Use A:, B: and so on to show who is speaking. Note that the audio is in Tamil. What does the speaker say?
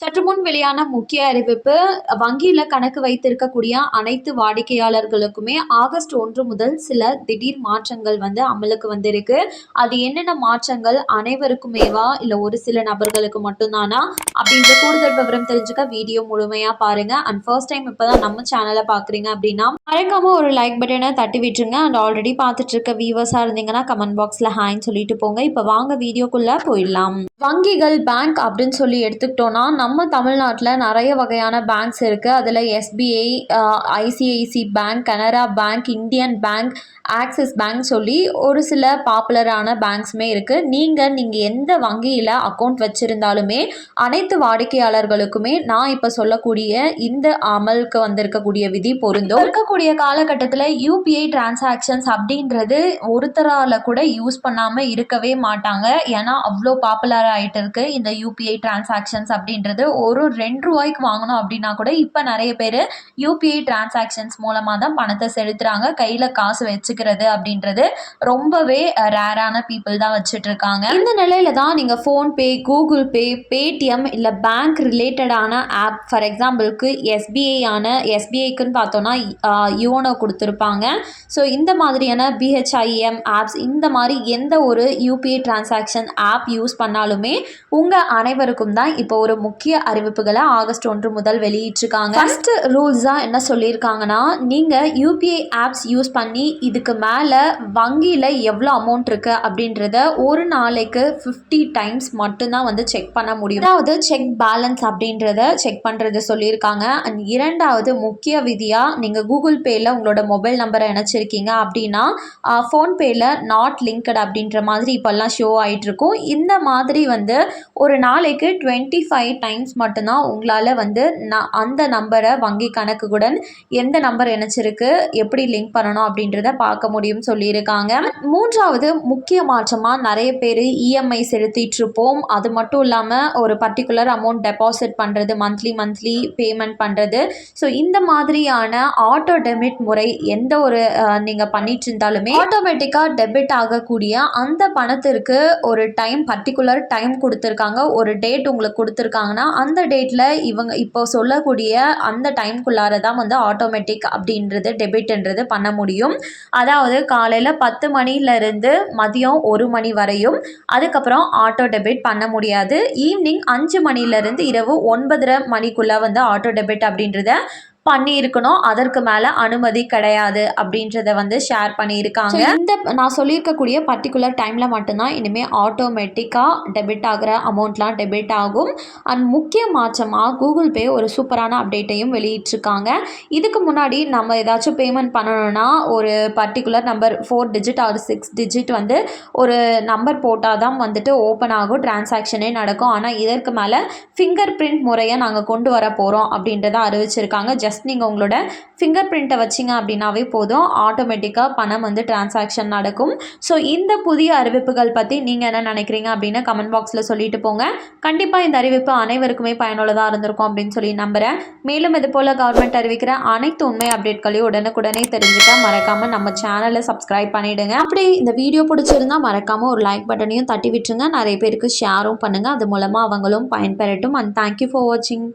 A: சற்று முன் வெளியான முக்கிய அறிவிப்பு வங்கியில் கணக்கு வைத்திருக்கக்கூடிய அனைத்து வாடிக்கையாளர்களுக்குமே ஆகஸ்ட் ஒன்று முதல் சில திடீர் மாற்றங்கள் வந்து அமலுக்கு வந்திருக்கு. அது என்னென்ன மாற்றங்கள்? அனைவருக்குமேவா? இல்லை ஒரு சில நபர்களுக்கு மட்டும்தானா? அப்படின்ற கூடுதல் விவரம் தெரிஞ்சுக்க வீடியோ முழுமையாக பாருங்க. அண்ட் ஃபர்ஸ்ட் டைம் இப்போ தான் நம்ம சேனலை பார்க்குறீங்க அப்படின்னா மறக்காம ஒரு லைக் பட்டனை தட்டி விட்டுருங்க. அண்ட் ஆல்ரெடி பார்த்துட்டு இருக்க வியூவர்ஸாக இருந்தீங்கன்னா கமெண்ட் பாக்ஸில் ஹாய்ன்னு சொல்லிட்டு போங்க. இப்போ வாங்க வீடியோக்குள்ளே போயிடலாம். வங்கிகள் பேங்க் அப்படின்னு சொல்லி எடுத்துக்கிட்டோன்னா நம்ம தமிழ்நாட்டில் நிறைய வகையான பேங்க்ஸ் இருக்குது அதில் SBI ICICI bank Canara bank Indian bank Axis bank சொல்லி ஒரு சில பாப்புலரான பேங்க்ஸுமே இருக்குது நீங்கள் நீங்கள் எந்த வங்கியில் அக்கௌண்ட் வச்சுருந்தாலுமே அனைத்து வாடிக்கையாளர்களுக்குமே நான் இப்போ சொல்லக்கூடிய இந்த அமலுக்கு வந்திருக்கக்கூடிய விதி பொருந்தும். இருக்கக்கூடிய காலகட்டத்தில் யூபிஐ டிரான்சாக்ஷன்ஸ் அப்படின்றது ஒருத்தரால் கூட யூஸ் பண்ணாமல் இருக்கவே மாட்டாங்க. ஏன்னா அவ்வளோ பாப்புலராக பாப்புலர் ஆகிட்டு இருக்கு இந்த யூபிஐ டிரான்சாக்ஷன்ஸ் அப்படின்றது ஒரு ரெண்டு ரூபாய்க்கு வாங்கணும் அப்படின்னா கூட இப்போ நிறைய பேர் யூபிஐ டிரான்சாக்ஷன்ஸ் மூலமாக தான் பணத்தை செலுத்துகிறாங்க கையில் காசு வச்சுக்கிறது அப்படின்றது ரொம்பவே ரேரான பீப்புள் தான் வச்சுட்டு இருக்காங்க இந்த நிலையில தான் நீங்கள் ஃபோன்பே கூகுள் பே பேடிஎம் இல்லை பேங்க் ரிலேட்டடான ஆப் ஃபார் எக்ஸாம்பிளுக்கு எஸ்பிஐ ஆன எஸ்பிஐக்குன்னு பார்த்தோன்னா யோனோ கொடுத்துருப்பாங்க. ஸோ இந்த மாதிரியான பிஹெச்ஐஎம் ஆப்ஸ் இந்த மாதிரி எந்த ஒரு யூபிஐ டிரான்சாக்ஷன் ஆப் யூஸ் பண்ணாலும் உங்கள் அனைவருக்கும் தான் இப்போ ஒரு முக்கிய அறிவிப்புகளை ஆகஸ்ட் ஒன்று முதல் வெளியிட்டிருக்காங்க. ஃபர்ஸ்ட் ரூல்ஸாக என்ன சொல்லியிருக்காங்கன்னா நீங்கள் யூபிஐ ஆப்ஸ் யூஸ் பண்ணி இதுக்கு மேலே வங்கியில் எவ்வளோ அமௌண்ட் இருக்குது அப்படின்றத ஒரு நாளைக்கு ஃபிஃப்டி டைம்ஸ் மட்டும்தான் வந்து செக் பண்ண முடியும். அதாவது செக் பேலன்ஸ் அப்படின்றத செக் பண்ணுறது சொல்லியிருக்காங்க. அண்ட் இரண்டாவது முக்கிய விதியாக நீங்கள் கூகுள் பேயில் உங்களோட மொபைல் நம்பரை இணைச்சிருக்கீங்க அப்படின்னா ஃபோன்பேயில் நாட் லிங்க்டு அப்படின்ற மாதிரி இப்போல்லாம் ஷோ ஆகிட்டுருக்கும் இந்த மாதிரி வந்து ஒரு நாளைக்கு டுவெண்ட்டி ஃபைவ் டைம்ஸ் மட்டும்தான் உங்களால் வந்து நான் அந்த நம்பரை வங்கி கணக்குடன் எந்த நம்பர் இணைச்சிருக்கு எப்படி லிங்க் பண்ணணும் அப்படின்றத பார்க்க முடியும்னு சொல்லியிருக்காங்க. மூன்றாவது முக்கிய மாற்றமாக நிறைய பேர் இஎம்ஐ செலுத்திட்டு இருப்போம். அது மட்டும் இல்லாமல் ஒரு பர்டிகுலர் அமௌண்ட் டெபாசிட் பண்ணுறது மந்த்லி மந்த்லி பேமெண்ட் பண்ணுறது ஸோ இந்த மாதிரியான ஆட்டோ டெபிட் முறை எந்த ஒரு நீங்கள் பண்ணிட்டு இருந்தாலுமே ஆட்டோமேட்டிக்காக டெபிட் ஆகக்கூடிய அந்த பணத்திற்கு ஒரு டைம் பர்டிகுலர் டைம் டைம் கொடுத்துருக்காங்க. ஒரு டேட் உங்களுக்கு கொடுத்துருக்காங்கன்னா அந்த டேட்டில் இவங்க இப்போ சொல்லக்கூடிய அந்த டைம்குள்ளார தான் வந்து ஆட்டோமேட்டிக் அப்படின்றது டெபிட்ன்றது பண்ண முடியும். அதாவது காலையில் பத்து மணிலேருந்து மதியம் ஒரு மணி வரையும். அதுக்கப்புறம் ஆட்டோ டெபிட் பண்ண முடியாது. ஈவினிங் அஞ்சு மணிலேருந்து இரவு ஒன்பதரை மணிக்குள்ளே வந்து ஆட்டோ டெபிட் அப்படின்றத பண்ணியிருக்கணும். அதற்கு மேலே அனுமதி கிடையாது அப்படின்றத வந்து ஷேர் பண்ணியிருக்காங்க. இந்த நான் சொல்லியிருக்கக்கூடிய பர்டிகுலர் டைமில் மட்டும்தான் இனிமேல் ஆட்டோமேட்டிக்காக டெபிட் ஆகிற அமௌண்ட்லாம் டெபிட் ஆகும். அண்ட் முக்கிய மாற்றமாக கூகுள் பே ஒரு சூப்பரான அப்டேட்டையும் வெளியிட்டிருக்காங்க. இதுக்கு முன்னாடி நம்ம ஏதாச்சும் பேமெண்ட் பண்ணணும்னா ஒரு particular number four digit or six digit வந்து ஒரு நம்பர் போட்டால் தான் வந்துட்டு ஓப்பன் ஆகும் டிரான்சாக்ஷனே நடக்கும். ஆனால் இதற்கு மேலே ஃபிங்கர் பிரிண்ட் முறையை நாங்கள் கொண்டு வர போகிறோம் அப்படின்றத அறிவிச்சிருக்காங்க. ஜஸ்ட் நீங்கள் உங்களோட ஃபிங்கர் பிரிண்ட்டை வச்சிங்க அப்படின்னாவே போதும். ஆட்டோமேட்டிக்காக பணம் வந்து டிரான்சாக்ஷன் நடக்கும். ஸோ இந்த புதிய அறிவிப்புகள் பற்றி நீங்கள் என்ன நினைக்கிறீங்க அப்படின்னு கமெண்ட் பாக்ஸில் சொல்லிட்டு போங்க. கண்டிப்பாக இந்த அறிவிப்பு அனைவருக்குமே பயனுள்ளதாக இருந்திருக்கும் அப்படின்னு சொல்லி நம்புகிறேன் மேலும் இது போல் கவர்மெண்ட் அறிவிக்கிற அனைத்து உண்மை அப்டேட்களையும் உடனுக்குடனே தெரிஞ்சுக்க மறக்காமல் நம்ம சேனலை சப்ஸ்கிரைப் பண்ணிவிடுங்க அப்படி இந்த வீடியோ பிடிச்சிருந்தா மறக்காமல் ஒரு லைக் பட்டனையும் தட்டி விட்டுருங்க. நிறைய பேருக்கு ஷேரும் பண்ணுங்கள் அது மூலமாக அவங்களும் பயன்பெறட்டும். அண்ட் தேங்க்யூ ஃபார் வாட்சிங்